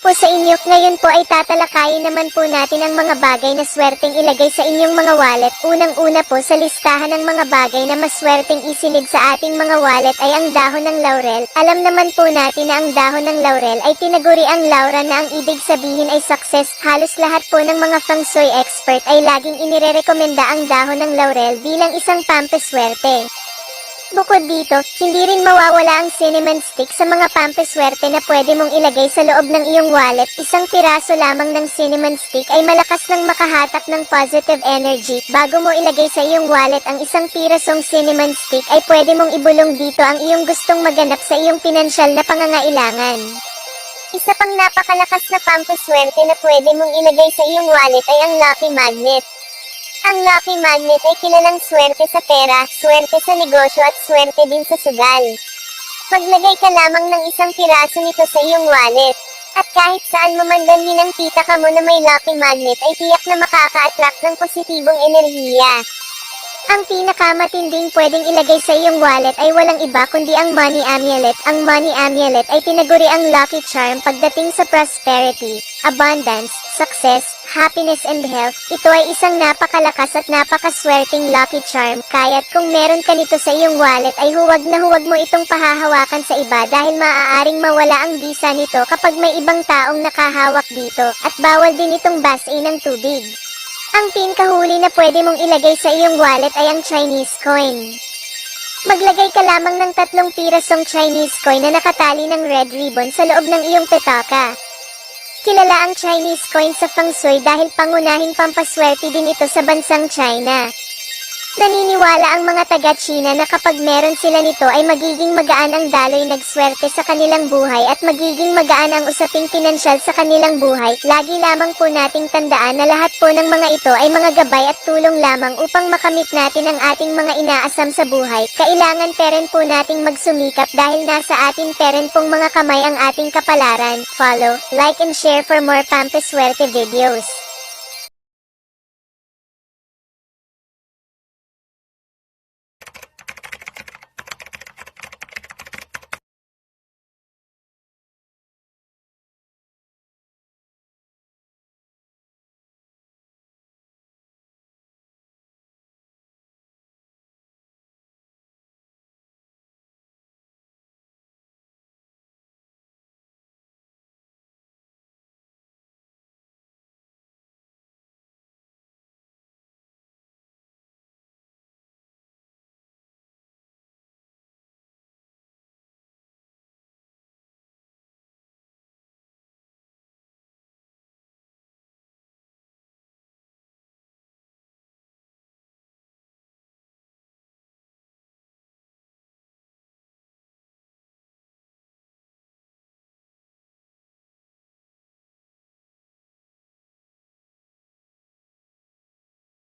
po sa inyo. Ngayon po ay tatalakayin naman po natin ang mga bagay na swerteng ilagay sa inyong mga wallet. Unang-una po sa listahan ng mga bagay na maswerteng isilid sa ating mga wallet ay ang dahon ng laurel. Alam naman po natin na ang dahon ng laurel ay tinaguri ang laura na ang ibig sabihin ay success. Halos lahat po ng mga feng shui expert ay laging inirerekomenda ang dahon ng laurel bilang isang pampaswerte. Bukod dito, hindi rin mawawala ang cinnamon stick sa mga pampaswerte na pwede mong ilagay sa loob ng iyong wallet. Isang piraso lamang ng cinnamon stick ay malakas ng makahatak ng positive energy. Bago mo ilagay sa iyong wallet ang isang pirasong cinnamon stick ay pwede mong ibulong dito ang iyong gustong maganap sa iyong pinansyal na pangangailangan. Isa pang napakalakas na pampaswerte na pwede mong ilagay sa iyong wallet ay ang Lucky Magnet. Ang Lucky Magnet ay kilalang swerte sa pera, swerte sa negosyo at swerte din sa sugal. Maglagay ka lamang ng isang piraso nito sa iyong wallet. At kahit saan mo man dalhin ang pitaka mo na may Lucky Magnet ay tiyak na makaka-attract ng positibong enerhiya. Ang pinakamatinding pwedeng ilagay sa iyong wallet ay walang iba kundi ang Money Amulet. Ang Money Amulet ay tinaguri ang lucky charm pagdating sa prosperity, abundance, success, happiness and health. Ito ay isang napakalakas at napakaswerteng lucky charm. Kaya't kung meron ka nito sa iyong wallet ay huwag na huwag mo itong pahahawakan sa iba dahil maaaring mawala ang visa nito kapag may ibang taong nakahawak dito at bawal din itong basain ng tubig. Ang pinkahuli na pwede mong ilagay sa iyong wallet ay ang Chinese coin. Maglagay ka lamang ng tatlong pirasong Chinese coin na nakatali ng red ribbon sa loob ng iyong petaka. Kilala ang Chinese coin sa feng shui dahil pangunahing pampaswerte din ito sa bansang China. Naniniwala ang mga taga-China na kapag meron sila nito ay magiging magaan ang daloy nagswerte sa kanilang buhay at magiging magaan ang usaping pinansyal sa kanilang buhay. Lagi lamang po nating tandaan na lahat po ng mga ito ay mga gabay at tulong lamang upang makamit natin ang ating mga inaasam sa buhay. Kailangan peren po nating magsumikap dahil nasa atin peren pong mga kamay ang ating kapalaran. Follow, like and share for more Pampaswerte videos.